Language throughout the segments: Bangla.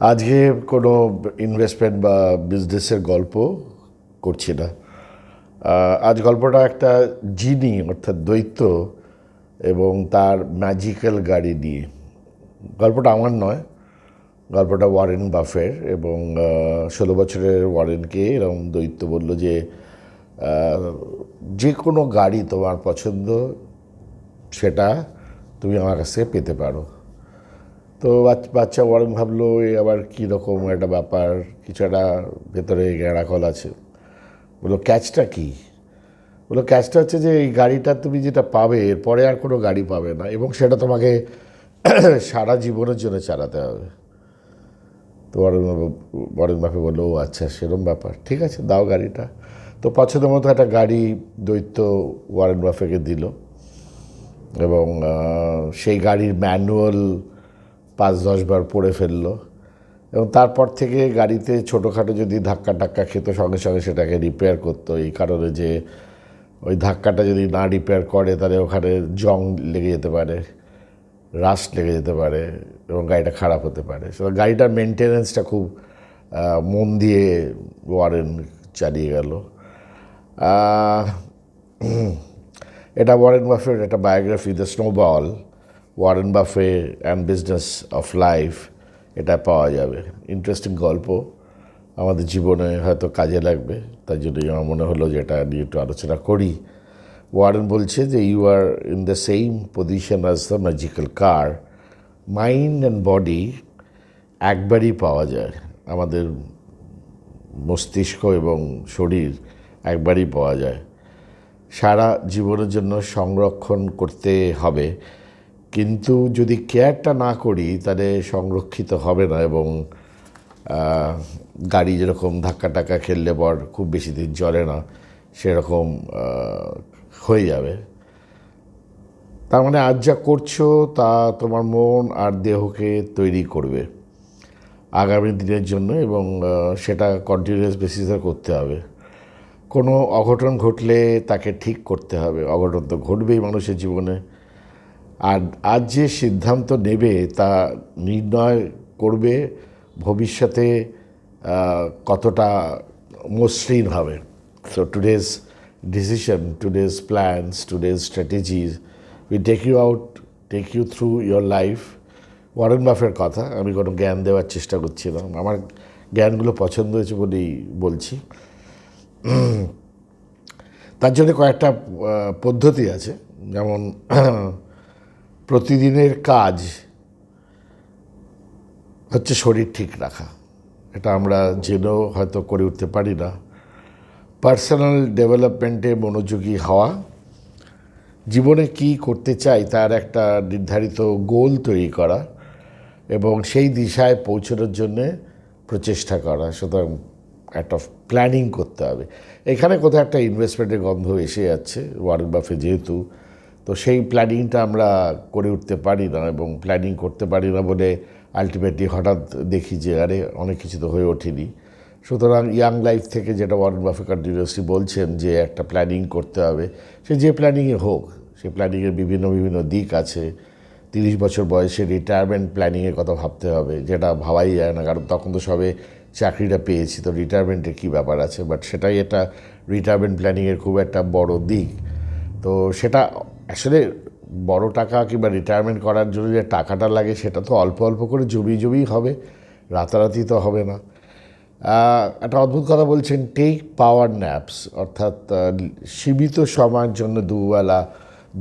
আজকে কোনো ইনভেস্টমেন্ট বা বিজনেসের গল্প করছি না। আজ গল্পটা একটা জিনি অর্থাৎ দৈত্য এবং তার ম্যাজিক্যাল গাড়ি নিয়ে। গল্পটা আমার নয়, গল্পটা ওয়ারেন বাফের এবং ষোলো বছরের ওয়ারেনকে এরকম দৈত্য বলল যে যে কোনো গাড়ি তোমার পছন্দ, সেটা তুমি আমার কাছ পেতে পারো। তো বাচ- বাচ্চা ওয়ারেন ভাবলো, এ আবার কী রকম একটা ব্যাপার? কিছু একটা ভেতরে গ্যাঁড়াকল আছে। বলল ক্যাচটা কী? বলল ক্যাচটা হচ্ছে যে, এই গাড়িটা তুমি যেটা পাবে, এরপরে আর কোনো গাড়ি পাবে না এবং সেটা তোমাকে সারা জীবনের জন্য চালাতে হবে। তো বাবু ওয়ারেন বাপে বলল, ও আচ্ছা সেরম ব্যাপার। ঠিক আছে, দাও গাড়িটা। তো পছন্দ মতো একটা গাড়ি দৈত্য ওয়ারেন বাফেকে দিল এবং সেই গাড়ির ম্যানুয়াল পাঁচ দশবার পড়ে ফেলল এবং তারপর থেকে গাড়িতে ছোটোখাটো যদি ধাক্কা টাক্কা খেত, সঙ্গে সঙ্গে সেটাকে রিপেয়ার করতো। এই কারণে যে ওই ধাক্কাটা যদি না রিপেয়ার করে, তাহলে ওখানে জং লেগে যেতে পারে রাস্ট লেগে যেতে পারে এবং গাড়িটা খারাপ হতে পারে। সুতরাং গাড়িটার মেনটেনেন্সটা খুব মন দিয়ে ওয়ারেন চালিয়ে গেল। এটা ওয়ারেন বাফের একটা biography the snowball Warren Buffett and business of life এটা পাওয়া যাবে। ইন্টারেস্টিং গল্প। আমাদের জীবনে হয়তো কাজে লাগবে। তাই জন্যই আমার মনে হলো যে এটা নিয়ে একটু আলোচনা করি। ওয়ারেন বলছে যে you are in the same position as the magical car mind and body একবারই পাওয়া যায়। আমাদের মস্তিষ্ক এবং শরীর একবারই পাওয়া যায়। সারা জীবনের জন্য সংরক্ষণ করতে হবে। কিন্তু যদি কেয়ারটা না করি, তাহলে সংরক্ষিত হবে না এবং গাড়ি যেরকম ধাক্কা টাক্কা খেললে পর খুব বেশি দিন চলে না, সেরকম হয়ে যাবে। তার মানে আজ যা করছ, তা তোমার মন আর দেহকে তৈরি করবে আগামী দিনের জন্য এবং সেটা কন্টিনিউয়াস বেসিসে করতে হবে। কোনো অঘটন ঘটলে তাকে ঠিক করতে হবে। অঘটন তো ঘটবেই মানুষের জীবনে। আর আজ যে সিদ্ধান্ত নেবে তা নির্ণয় করবে ভবিষ্যতে কতটা মসৃণ হবে। So today's decision today's plans today's strategies we take you out take you through your life Warren বাফের কথা, আমি কোনো জ্ঞান দেওয়ার চেষ্টা করছিলাম। আমার জ্ঞানগুলো পছন্দ হয়েছে বলেই বলছি। তার জন্য কয়েকটা পদ্ধতি আছে। যেমন প্রতিদিনের কাজ হচ্ছে শরীর ঠিক রাখা। এটা আমরা জেনেও হয়তো করে উঠতে পারি না। পার্সোনাল ডেভেলপমেন্টে মনোযোগী হওয়া। জীবনে কি করতে চাই তার একটা নির্ধারিত গোল তৈরি করা এবং সেই দিশায় পৌঁছানোর জন্যে প্রচেষ্টা করা। সুতরাং একটা প্ল্যানিং করতে হবে। এখানে কোথাও একটা ইনভেস্টমেন্টের গন্ধ এসে যাচ্ছে। ওয়ারেন বাফে যেহেতু তো সেই প্ল্যানিংটা আমরা করে উঠতে পারি না এবং প্ল্যানিং করতে পারি না বলে আলটিমেটলি হঠাৎ দেখি যে, আরে, অনেক কিছু তো হয়ে ওঠেনি। সুতরাং ইয়াং লাইফ থেকে যেটা ওয়ারেন বাফে কন্টিনিউসলি বলছেন যে, একটা প্ল্যানিং করতে হবে। সে যে প্ল্যানিংয়ে হোক সেই প্ল্যানিংয়ের বিভিন্ন বিভিন্ন দিক আছে। তিরিশ বছর বয়সে রিটায়ারমেন্ট প্ল্যানিংয়ের কথা ভাবতে হবে, যেটা ভাবাই যায় না। কারণ তখন তো সবে চাকরিটা পেয়েছি, তো রিটায়ারমেন্টের কী ব্যাপার আছে? বাট সেটাই এটা রিটায়ারমেন্ট প্ল্যানিংয়ের খুব একটা বড় দিক। তো সেটা আসলে বড় টাকা কিংবা রিটায়ারমেন্ট করার জন্য যে টাকাটা লাগে, সেটা তো অল্প অল্প করে জমি জমিই হবে। রাতারাতি তো হবে না। একটা অদ্ভুত কথা বলছেন টেক পাওয়ার ন্যাপস অর্থাৎ সীমিত সময়ের জন্য দুবেলা,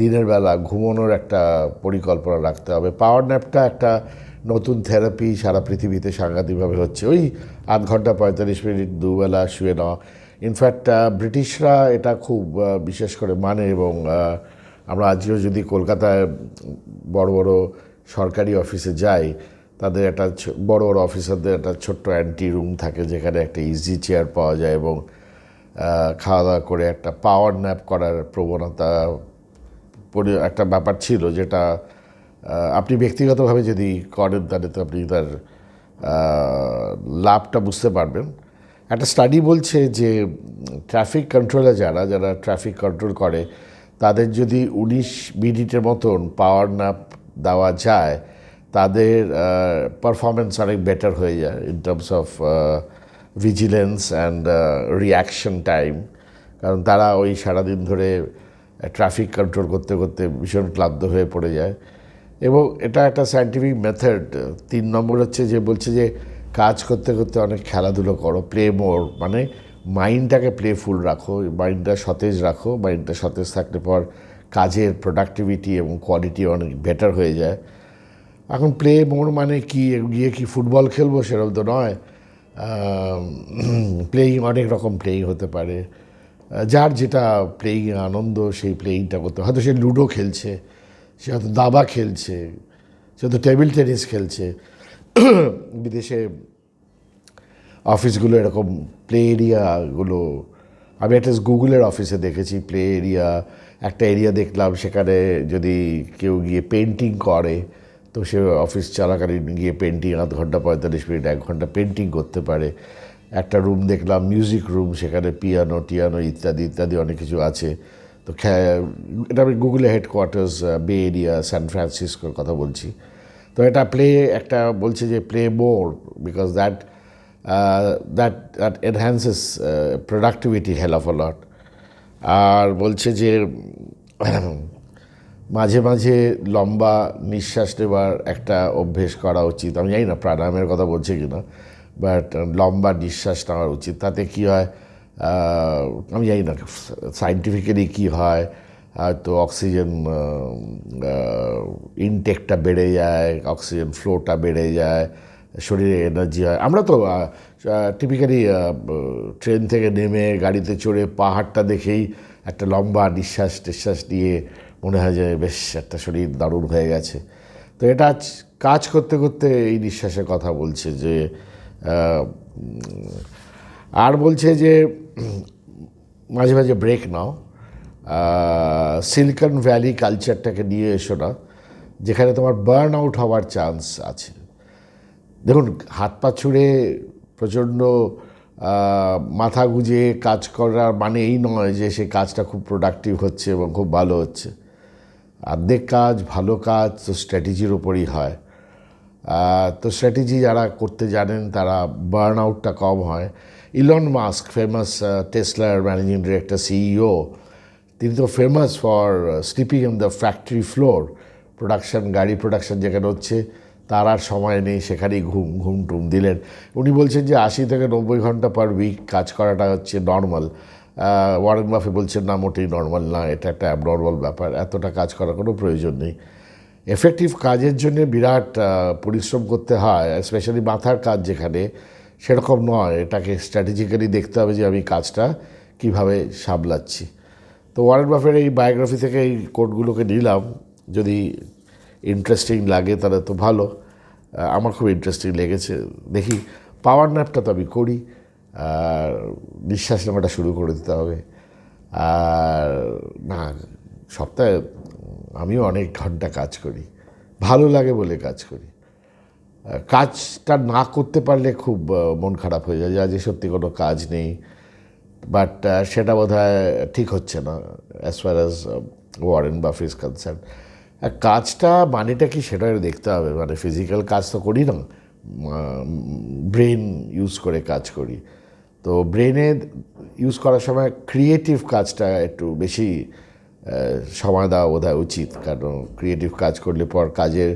দিনের বেলা ঘুমানোর একটা পরিকল্পনা রাখতে হবে। পাওয়ার ন্যাপটা একটা নতুন থেরাপি সারা পৃথিবীতে সাংঘাতিকভাবে হচ্ছে। ওই আধ ঘণ্টা পঁয়তাল্লিশ মিনিট দুবেলা শুয়ে নেওয়া। ইনফ্যাক্ট ব্রিটিশরা এটা খুব বিশেষ করে মানে এবং আমরা আজও যদি কলকাতায় বড় বড় সরকারি অফিসে যাই, তাদের একটা বড় বড় অফিসারদের একটা ছোট্ট অ্যান্টি রুম থাকে যেখানে একটা ইজি চেয়ার পাওয়া যায় এবং খাওয়া দাওয়া করে একটা পাওয়ার ন্যাপ করার প্রবণতা একটা ব্যাপার ছিল যেটা আপনি ব্যক্তিগতভাবে যদি করেন তাহলে তো আপনি তার লাভটা বুঝতে পারবেন। একটা স্টাডি বলছে যে ট্রাফিক কন্ট্রোলার যারা যারা ট্রাফিক কন্ট্রোল করে তাদের যদি উনিশ মিনিটের মতন পাওয়ার ন্যাপ দেওয়া যায়, তাদের পারফরমেন্স অনেক বেটার হয়ে যায় in terms of vigilance and reaction time কারণ তারা ওই সারাদিন ধরে ট্রাফিক কন্ট্রোল করতে করতে ভীষণ ক্লান্ত হয়ে পড়ে যায়। এবং এটা একটা সায়েন্টিফিক মেথড তিন নম্বর হচ্ছে যে বলছে যে কাজ করতে করতে অনেক খেলাধুলো করো প্লে মোর মানে মাইন্ডটাকে প্লেফুল রাখো, মাইন্ডটা সতেজ রাখো, মাইন্ডটা সতেজ থাকলে পর কাজের প্রোডাক্টিভিটি এবং কোয়ালিটি অনেক বেটার হয়ে যায়। এখন প্লে মোর মানে কি? গিয়ে কি ফুটবল খেলব সেরকম তো নয়। প্লেয়িং অনেক রকম প্লেয়িং হতে পারে। যার যেটা প্লেয়িং আনন্দ, সেই প্লেয়িংটা করতে হয়তো সে লুডো খেলছে, সে হয়তো দাবা খেলছে, সে হয়তো টেবিল টেনিস খেলছে। বিদেশে অফিসগুলো এরকম প্লে এরিয়াগুলো, আমি একটা গুগলের অফিসে দেখেছি প্লে এরিয়া, একটা এরিয়া দেখলাম সেখানে যদি কেউ গিয়ে পেন্টিং করে, তো সে অফিস চলাকালীন গিয়ে পেন্টিং, আধ ঘণ্টা, পঁয়তাল্লিশ মিনিট, এক ঘণ্টা পেন্টিং করতে পারে। একটা রুম দেখলাম, মিউজিক রুম, সেখানে পিয়ানো, টিয়ানো ইত্যাদি ইত্যাদি অনেক কিছু আছে। তো এটা আমি গুগলে হেডকোয়ার্টার্স বে এরিয়া সান ফ্রান্সিসকোর কথা বলছি। তো এটা প্লে, একটা বলছে যে play more because that that that enhances productivity hell of lot আর বলছে যে, মাঝে মাঝে লম্বা নিঃশ্বাস নেবার একটা অভ্যেস করা উচিত। আমি জানি না প্রাণায়ামের কথা বলছে কি না বাট লম্বা নিঃশ্বাস নেওয়া উচিত। তাতে কী হয় আমি জানি না সাইন্টিফিক্যালি কী হয়, হয়তো অক্সিজেন ইনটেকটা বেড়ে যায়, অক্সিজেন ফ্লোটা বেড়ে যায় শরীরে এনার্জি হয়। আমরা তো টিপিক্যালি ট্রেন থেকে নেমে গাড়িতে চড়ে পাহাড়টা দেখেই একটা লম্বা নিঃশ্বাস টিশ্বাস দিয়ে মনে হয় যে বেশ একটা শরীর দারুণ হয়ে গেছে। তো এটা কাজ করতে করতে এই নিঃশ্বাসের কথা বলছে যে আর বলছে যে, মাঝে মাঝে ব্রেক নাও। সিলিকন ভ্যালি কালচারটাকে নিয়ে এসো না, যেখানে তোমার বার্ন আউট হওয়ার চান্স আছে। দেখুন, হাত পা ছুঁড়ে প্রচণ্ড মাথা গুজে কাজ করার মানে এই নয় যে সে কাজটা খুব প্রোডাক্টিভ হচ্ছে এবং খুব ভালো হচ্ছে। অর্ধেক কাজ, ভালো কাজ তো স্ট্র্যাটেজির ওপরই হয়। তো স্ট্র্যাটেজি যারা করতে জানেন তারা বার্ন আউটটা কম হয়। ইলন মাস্ক ফেমাস টেসলার ম্যানেজিং ডিরেক্টর সিইও তিনি তো famous for sleeping in the factory floor production গাড়ি প্রোডাকশন যেখানে হচ্ছে। তার আর সময় নেই, সেখানেই ঘুম ঘুম টুম দিলেন। উনি বলছেন যে আশি থেকে নব্বই ঘণ্টা পার উইক কাজ করাটা হচ্ছে নর্মাল ওয়ারেন বাফে বলছেন, না, মোটেই নর্মাল না, এটা একটা অ্যাবনর্মাল ব্যাপার, এতটা কাজ করার কোনো প্রয়োজন নেই। এফেক্টিভ কাজের জন্য বিরাট পরিশ্রম করতে হয় স্পেশালি মাথার কাজ যেখানে, সেরকম নয়। এটাকে স্ট্র্যাটেজিক্যালি দেখতে হবে যে আমি কাজটা কীভাবে সামলাচ্ছি। তো ওয়ারেন বাফের এই বায়োগ্রাফি থেকে এই কোডগুলোকে নিলাম। যদি ইন্টারেস্টিং লাগে, তাহলে তো ভালো। আমার খুব ইন্টারেস্টিং লেগেছে। দেখি পাওয়ার ন্যাপটা তো আমি করি। আর নিঃশ্বাস নেওয়াটা শুরু করে দিতে হবে। আর না, সপ্তাহে আমিও অনেক ঘণ্টা কাজ করি। ভালো লাগে বলে কাজ করি। কাজটা না করতে পারলে খুব মন খারাপ হয়ে যায়। যে সত্যি কোনো কাজ নেই। বাট সেটা বোধ ঠিক হচ্ছে না অ্যাজ ফার অ্যাজ ওয়ারেন বা ফিস কনসার্ন কাজটা মানেটা কি সেটা দেখতে হবে। মানে ফিজিক্যাল কাজ তো করি না ব্রেন ইউজ করে কাজ করি। তো ব্রেনে ইউজ করার সময় ক্রিয়েটিভ কাজটা একটু বেশি সময় দেওয়া বোধ উচিত। কারণ ক্রিয়েটিভ কাজ করলে পর কাজের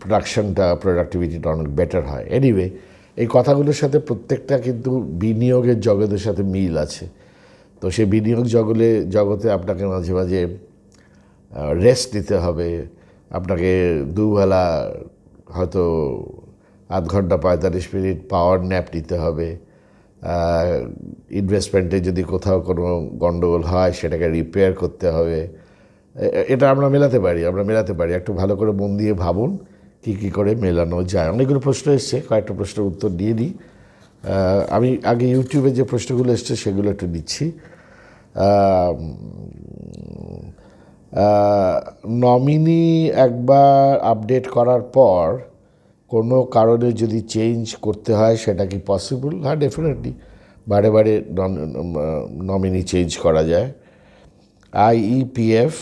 প্রোডাকশনটা প্রোডাক্টিভিটিটা অনেক বেটার হয়। এনিওয়ে এই কথাগুলোর সাথে প্রত্যেকটা কিন্তু বিনিয়োগের জগতের সাথে মিল আছে। তো সেই বিনিয়োগ জগলে, জগতে আপনাকে মাঝে মাঝে রেস্ট নিতে হবে। আপনাকে দুবেলা হয়তো আধ ঘণ্টা পঁয়তাল্লিশ মিনিট পাওয়ার ন্যাপ নিতে হবে। ইনভেস্টমেন্টে যদি কোথাও কোনো গণ্ডগোল হয়, সেটাকে রিপেয়ার করতে হবে। এটা আমরা মেলাতে পারি, আমরা মেলাতে পারি। একটু ভালো করে মন দিয়ে ভাবুন কী কী করে মেলানো যায়। অনেকগুলো প্রশ্ন এসছে, কয়েকটা প্রশ্নের উত্তর দিয়ে দিই। আমি আগে ইউটিউবে যে প্রশ্নগুলো এসছে, সেগুলো একটু দিচ্ছি। নমিনি একবার আপডেট করার পর কোনো কারণে যদি চেঞ্জ করতে হয়, সেটা কি পসিবল হ্যাঁ ডেফিনেটলি বারে বারে নমিনি চেঞ্জ করা যায়। আইইপিএফ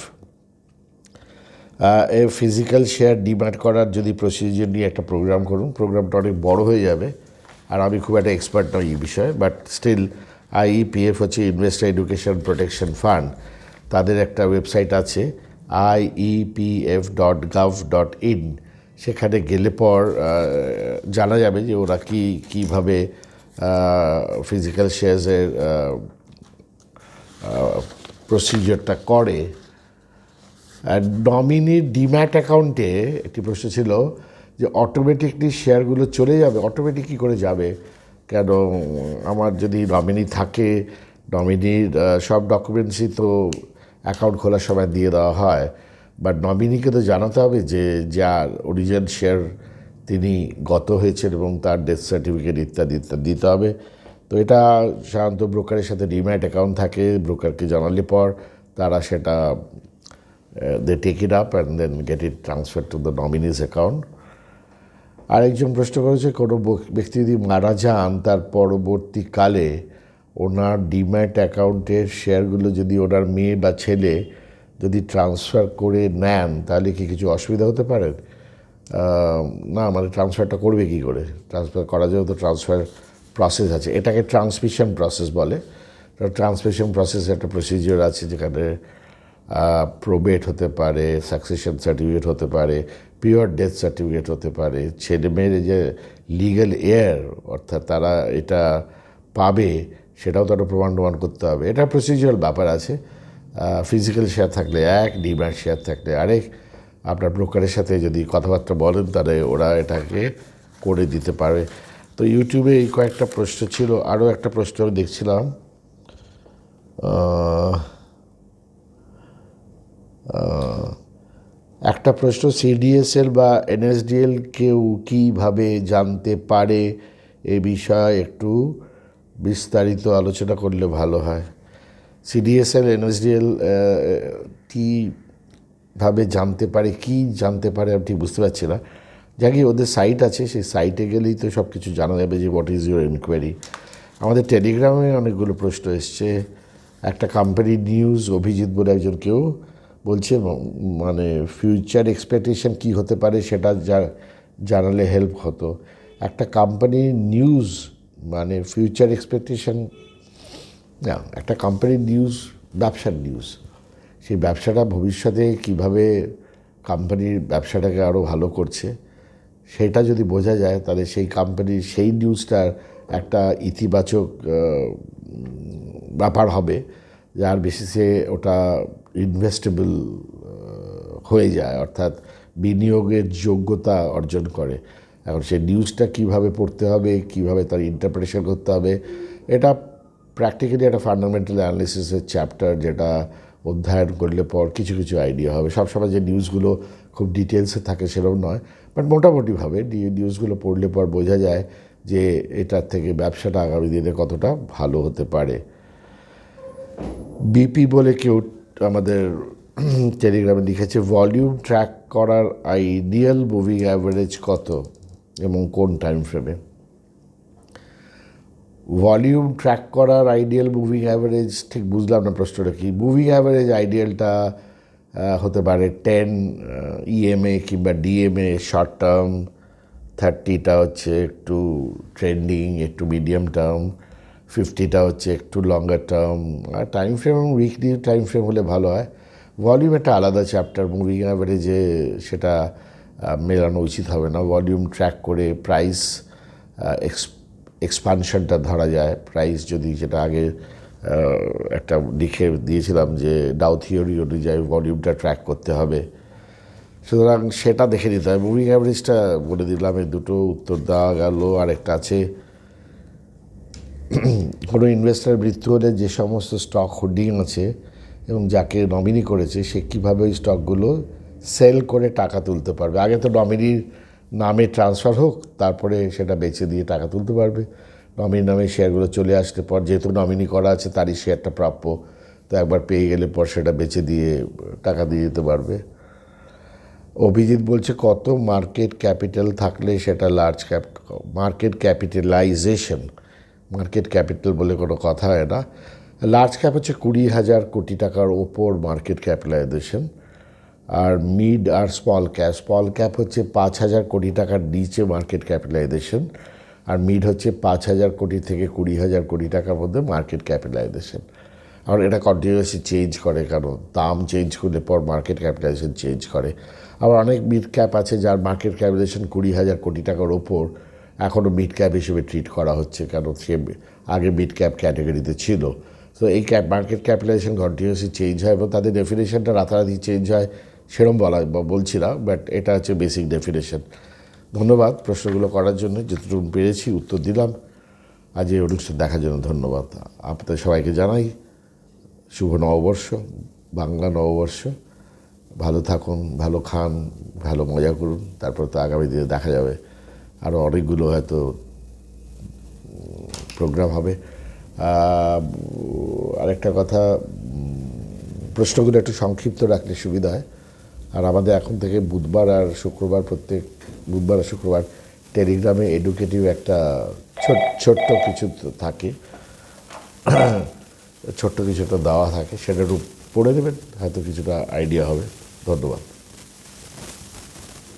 এ ফিজিক্যাল শেয়ার ডিম্যাট করার যদি প্রসিজিওর নিয়ে একটা প্রোগ্রাম করুন প্রোগ্রামটা অনেক বড় হয়ে যাবে। আর আমি খুব একটা এক্সপার্ট নই এই বিষয়ে বাট স্টিল আইইপিএফ হচ্ছে ইনভেস্টার এডুকেশন প্রোটেকশন ফান্ড তাদের একটা ওয়েবসাইট আছে IEPF dot gov dot in সেখানে গেলে পর জানা যাবে যে ওরা কি, কীভাবে ফিজিক্যাল শেয়ার্সের প্রসিজিওরটা করে। নমিনির ডিম্যাট অ্যাকাউন্টে একটি প্রশ্ন ছিল যে অটোমেটিকলি শেয়ারগুলো চলে যাবে অটোমেটিক কী করে যাবে? কেন আমার যদি নমিনি থাকে নমিনির সব ডকুমেন্টসই তো অ্যাকাউন্ট খোলার সময় দিয়ে দেওয়া হয়। বাট নমিনিকে তো জানাতে হবে যে যার অরিজিনাল শেয়ার তিনি গত হয়েছেন এবং তার ডেথ সার্টিফিকেট ইত্যাদি ইত্যাদি দিতে হবে। তো এটা সাধারণত ব্রোকারের সাথে ডিম্যাট অ্যাকাউন্ট থাকে, ব্রোকারকে জানালে পর তারা সেটা they take it up and then get it transfer to the nominee's account আরেকজন প্রশ্ন করেছে, কোনো ব্যক্তি যদি মারা যান, তার পরবর্তীকালে ওনার ডিম্যাট অ্যাকাউন্টের শেয়ারগুলো যদি ওনার মেয়ে বা ছেলে যদি ট্রান্সফার করে নেন, তাহলে কি কিছু অসুবিধা হতে পারে? না মানে ট্রান্সফারটা করবে কি করে? ট্রান্সফার করা যাবে তো ট্রান্সফার প্রসেস আছে। এটাকে ট্রান্সমিশন প্রসেস বলে। ট্রান্সমিশন প্রসেস একটা প্রসিজিওর আছে যেখানে প্রোবেট হতে পারে সাকসেশন সার্টিফিকেট হতে পারে পিওর ডেথ সার্টিফিকেট হতে পারে। ছেলে মেয়ের যে লিগ্যাল এয়ার অর্থাৎ তারা এটা পাবে সেটাও তারা প্রমাণ প্রমাণ করতে হবে। এটা প্রসিজিওরাল ব্যাপার আছে। ফিজিক্যাল শেয়ার থাকলে এক ডিম্যাট শেয়ার থাকলে আরেক। আপনার ব্রোকারের সাথে যদি কথাবার্তা বলেন, তাহলে ওরা এটাকে করে দিতে পারে। তো ইউটিউবে এই কয়েকটা প্রশ্ন ছিল। আরও একটা প্রশ্ন আমি দেখছিলাম। একটা প্রশ্ন সিডিএসএল বা এনএসডিএল কেউ কীভাবে জানতে পারে? এ বিষয়ে একটু বিস্তারিত আলোচনা করলে ভালো হয়। সিডিএসএল এনএসডিএল কীভাবে জানতে পারে, কি জানতে পারে আমি ঠিক বুঝতে পারছি না। যাকে ওদের সাইট আছে, সেই সাইটে গেলেই তো সব কিছু জানা যাবে যে হোয়াট ইজ ইউর এনকোয়ারি আমাদের টেলিগ্রামে অনেকগুলো প্রশ্ন এসছে। একটা কোম্পানি নিউজ অভিজিৎ বলে একজন কেউ বলছে মানে ফিউচার এক্সপেকটেশন কি হতে পারে সেটা জানালে হেল্প হতো। একটা কোম্পানির নিউজ মানে ফিউচার এক্সপেকটেশন না, একটা কোম্পানির নিউজ ব্যবসার নিউজ সেই ব্যবসাটা ভবিষ্যতে কীভাবে কোম্পানির ব্যবসাটাকে আরও ভালো করছে, সেটা যদি বোঝা যায়, তাহলে সেই কোম্পানির সেই নিউজটার একটা ইতিবাচক ব্যাপার হবে, যার বেসিসে ওটা ইনভেস্টেবল হয়ে যায়, অর্থাৎ বিনিয়োগের যোগ্যতা অর্জন করে। এখন সেই নিউজটা কীভাবে পড়তে হবে, কীভাবে তার ইন্টারপ্রিটেশন করতে হবে, এটা প্র্যাকটিক্যালি একটা ফান্ডামেন্টাল অ্যানালিসিসের চ্যাপ্টার যেটা অধ্যয়ন করলে পর কিছু কিছু আইডিয়া হবে। সবসময় যে নিউজগুলো খুব ডিটেলসে থাকে সেরকম নয় বাট মোটামুটিভাবে নিউজগুলো পড়লে পর বোঝা যায় যে এটার থেকে ব্যবসাটা আগামী দিনে কতটা ভালো হতে পারে। বিপি বলে কেউ আমাদের টেলিগ্রামে লিখেছে ভলিউম ট্র্যাক করার আইডিয়াল মুভিং অ্যাভারেজ কত? এবং কোন টাইম ফ্রেমে ভলিউম ট্র্যাক করার আইডিয়াল মুভিং অ্যাভারেজ ঠিক বুঝলাম না প্রশ্নটা কি? মুভিং অ্যাভারেজ আইডিয়ালটা হতে পারে টেন ইএমএ কিংবা ডিএমএ শর্ট টার্ম থার্টিটা হচ্ছে একটু ট্রেন্ডিং একটু মিডিয়াম টার্ম ফিফটিটা হচ্ছে একটু লঙ্গার টার্ম আর টাইম ফ্রেম এবং উইকলি টাইম ফ্রেম হলে ভালো হয়। ভলিউম একটা আলাদা চ্যাপ্টার মুভিং অ্যাভারেজে সেটা মেলানো উচিত হবে না। ভলিউম ট্র্যাক করে প্রাইস এক্সপানশনটা ধরা যায়। প্রাইস যদি যেটা আগে একটা লিখে দিয়েছিলাম যে ডাউ থিওরি অনুযায়ী ভলিউমটা ট্র্যাক করতে হবে। সুতরাং সেটা দেখে নিতে হবে। মুভিং অ্যাভারেজটা বলে দিলাম এই দুটো উত্তর দেওয়া গেল, আরেকটা আছে। কোনো ইনভেস্টার মৃত্যু হলে যে সমস্ত স্টক হোল্ডিং আছে এবং যাকে নমিনি করেছে, সে কীভাবে ওই স্টকগুলো সেল করে টাকা তুলতে পারবে। আগে তো নমিনির নামে ট্রান্সফার হোক, তারপরে সেটা বেচে দিয়ে টাকা তুলতে পারবে। নমিনির নামে শেয়ারগুলো চলে আসলে পর যেহেতু নমিনি করা আছে, তারই শেয়ারটা প্রাপ্য, তো একবার পেয়ে গেলে পর সেটা বেচে দিয়ে, টাকা দিয়ে দিতে পারবে। অভিজিৎ বলছে, কত মার্কেট ক্যাপিটাল থাকলে সেটা large cap market capitalization market capital বলে কোনো কথা হয় না। লার্জ ক্যাপ হচ্ছে কুড়ি হাজার কোটি টাকার ওপর মার্কেট ক্যাপিটালাইজেশন আর মিড আর স্মল ক্যাপ স্মল ক্যাপ হচ্ছে পাঁচ হাজার কোটি টাকার নিচে মার্কেট ক্যাপিটালাইজেশন আর মিড হচ্ছে পাঁচ হাজার কোটি থেকে কুড়ি হাজার কোটি টাকার মধ্যে মার্কেট ক্যাপিটালাইজেশন আর এটা কন্টিনিউয়াসলি চেঞ্জ করে কারণ দাম চেঞ্জ করলে পর মার্কেট ক্যাপিটালাইজেশন চেঞ্জ করে। আবার অনেক মিড ক্যাপ আছে যার মার্কেট ক্যাপিটালাইজেশন কুড়ি হাজার কোটি টাকার ওপর এখনও মিড ক্যাপ হিসেবে ট্রিট করা হচ্ছে কারণ সে আগে মিড ক্যাপ ক্যাটাগরিতে ছিল। তো এই cap market capitalization continuously change হয় এবং তাদের ডেফিনেশনটা রাতারাতি চেঞ্জ হয়। সেরম বলা বলছি না বাট এটা হচ্ছে বেসিক ডেফিনেশন ধন্যবাদ প্রশ্নগুলো করার জন্য যতটুকু পেরেছি উত্তর দিলাম। আজ এই অনুষ্ঠান দেখার জন্য ধন্যবাদ। আপনাদের সবাইকে জানাই শুভ নববর্ষ, বাংলা নববর্ষ। ভালো থাকুন, ভালো খান, ভালো মজা করুন, তারপর তো আগামী দিনে দেখা যাবে। আরও অনেকগুলো হয়তো প্রোগ্রাম হবে। আরেকটা কথা প্রশ্নগুলো একটু সংক্ষিপ্ত রাখলে সুবিধা হয়। আর আমাদের এখন থেকে বুধবার আর শুক্রবার, প্রত্যেক বুধবার আর শুক্রবার টেলিগ্রামে এডুকেটিভ একটা ছোট- ছোট্ট কিছু থাকে। ছোট্ট কিছুটা দেওয়া থাকে, সেটা একটু পড়ে নেবেন, হয়তো কিছুটা আইডিয়া হবে। ধন্যবাদ।